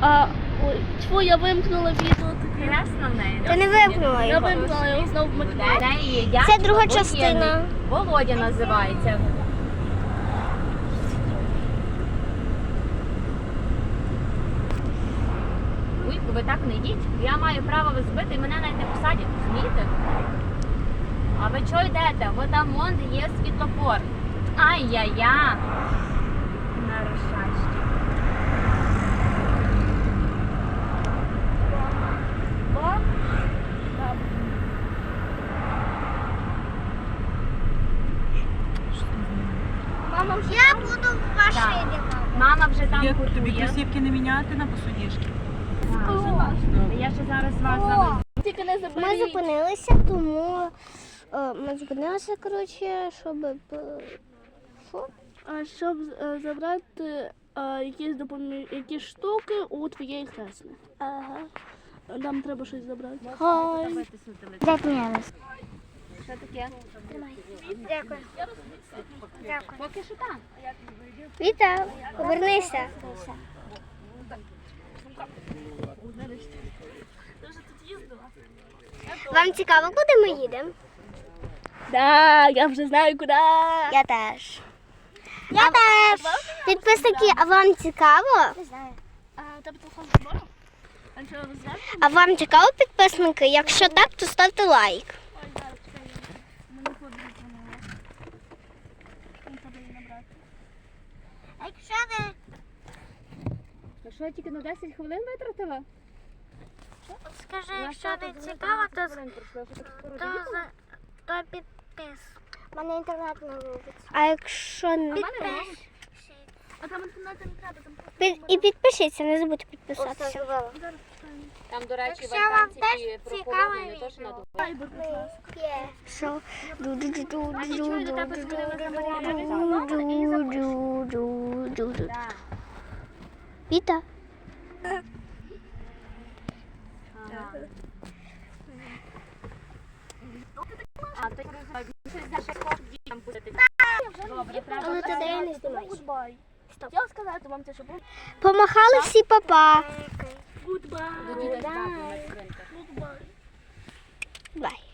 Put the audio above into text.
А, ой, тьфу, я вимкнула відео. Ясно в неї. Ти не вимкнула Я його. вимкнула його знову вмикнула. Це друга частина. Володя називається. Уйку, ви так не йдіть. Я маю право вас збити і мене навіть не посадять, розумієте? А ви чого йдете? Ви там вон є світлофор. Ай-я-я. Мама вже Я буду в машині. Мама вже там Є тобі купує. кросівки не міняти на посудішки? Я ще зараз вас заведу. тільки не Ми заберіть. зупинилися, тому е, ми зупинилися, коротше, щоб. е, Що? А щоб е, забрати е, якісь допомі... якісь штуки у твоєї хресни. Ага. Нам треба щось забрати. Хай. Що таке? Дякую. Дякую. Поки що так. Віта, повернися. Вам цікаво, куди ми їдемо? Да, я вже знаю куди. Я теж. Я теж. Підписники, а вам цікаво? Не знаю. А тебе телефон з собою? А? А вам цікаво, підписники? Якщо так, то ставте лайк. Ой, зараз чекай. Мені подруга її набрати. Якщо не Ну що, тільки на 10 хвилин витратила? скажи, якщо не цікаво, то, то, за- то підпис. У мене інтернет не робить. А якщо не Підпис. А там інтернету не треба, там просто Під, і підпишіться, не забудьте підписатися. зараз. Там, до речі, Якщо вам теж ті цікаве прохолодні, не то, що на відео. дворі. Вайбер, будь ласка. Що? А нічого, до тебе звернулася Марія. Так. Віта. А, то щось за щось дітям пустити. Добре, треба. Але ти де не знімаєш. Гудбай. Хотіла сказати вам те, що був. Помахали всі папа. Гудбай. До дітей з